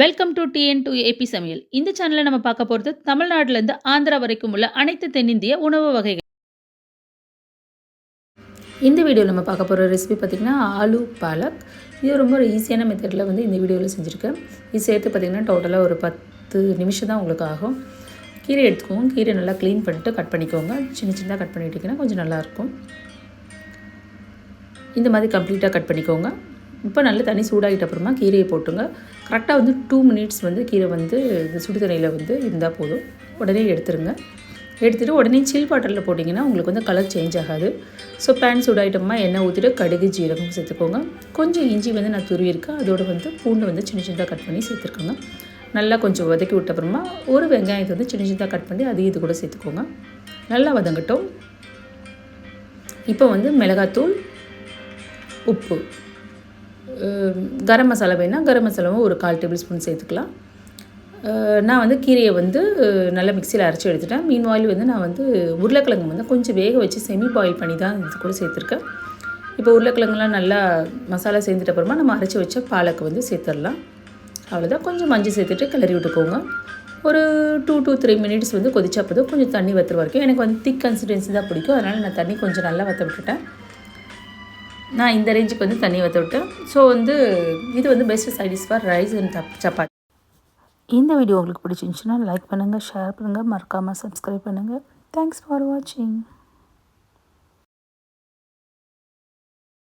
Welcome to TN to AP சமையல். இந்த சேனலில் நம்ம பார்க்க போகிறது தமிழ்நாட்டிலேருந்து ஆந்திரா வரைக்கும் உள்ள அனைத்து தென்னிந்திய உணவு வகைகள். இந்த வீடியோவில் நம்ம பார்க்க போகிற ரெசிபி பார்த்திங்கன்னா ஆலு பாலக் இது ரொம்ப ஒரு ஈஸியான மெத்தடில் வந்து இந்த வீடியோவில் செஞ்சுருக்கேன். இது சேர்த்து பார்த்திங்கன்னா டோட்டலாக ஒரு பத்து நிமிஷம் தான் உங்களுக்கு ஆகும். கீரை எடுத்துக்கோங்க கீரை நல்லா க்ளீன் பண்ணிட்டு கட் பண்ணிக்கோங்க. சின்ன சின்னதாக கட் பண்ணிட்டிங்கன்னா கொஞ்சம் நல்லாயிருக்கும் இந்த மாதிரி கம்ப்ளீட்டாக கட் பண்ணிக்கோங்க. இப்போ நல்லா தண்ணி சூடாகிட்ட அப்புறமா கீரையை போட்டுங்க. கரெக்டாக வந்து டூ மினிட்ஸ் வந்து கீரை வந்து இந்த சுடு தண்ணியில் வந்து இருந்தால் போதும். உடனே எடுத்துருங்க. எடுத்துகிட்டு உடனே சில் வாட்டரில் போட்டிங்கன்னா உங்களுக்கு வந்து கலர் சேஞ்ச் ஆகாது. ஸோ பேன் சூடாகிட்டோமா எண்ணெய் ஊற்றிட்டு கடுகு ஜீரகம் சேர்த்துக்கோங்க. கொஞ்சம் இஞ்சி வந்து நான் துருவிருக்கேன் அதோடு வந்து பூண்டு வந்து சின்ன சின்னதாக கட் பண்ணி சேர்த்துருக்கோங்க. நல்லா கொஞ்சம் வதக்கி விட்ட அப்புறமா ஒரு வெங்காயத்தை வந்து சின்ன சின்னதாக கட் பண்ணி அதையும் இது கூட சேர்த்துக்கோங்க. நல்லா வதங்கட்டும். இப்போ வந்து மிளகாத்தூள் உப்பு. கரம் மசாலா வேணால் கரம் மசாலாவும் ஒரு கால் டேபிள் ஸ்பூன் சேர்த்துக்கலாம். நான் வந்து கீரையை வந்து நல்லா மிக்சியில் அரைச்சி எடுத்துட்டேன். மீன் ஆயில் வந்து நான் வந்து உருளைக்கிழங்கு வந்து கொஞ்சம் வேக வச்சு செமி பாயில் பண்ணி தான் இது கூட சேர்த்துருக்கேன். இப்போ உருளைக்கிழங்குலாம் நல்லா மசாலா சேர்ந்துட்ட அப்புறமா நம்ம அரைச்சி வச்ச பாலக்கு வந்து சேர்த்துடலாம். அவ்வளோதான் கொஞ்சம் மஞ்சள் சேர்த்துட்டு கிளறி விட்டுக்கோங்க. ஒரு டூ டூ த்ரீ மினிட்ஸ் வந்து கொதிச்சா போதும். கொஞ்சம் தண்ணி வத்துற வரைக்கும். எனக்கு வந்து திக் கன்சிஸ்டன்சி தான் பிடிக்கும். அதனால் நான் தண்ணி கொஞ்சம் நல்லா வற்ற விட்டுட்டேன். நான் இந்த ரேஞ்சுக்கு வந்து தண்ணி வற்ற விட்டேன். ஸோ வந்து இது வந்து best side dish for rice and chapati இந்த வீடியோ உங்களுக்கு பிடிச்சிருந்துச்சுன்னா லைக் பண்ணுங்கள் ஷேர் பண்ணுங்கள் மறக்காமல் சப்ஸ்கிரைப் பண்ணுங்கள் தேங்க்ஸ் ஃபார் வாட்சிங்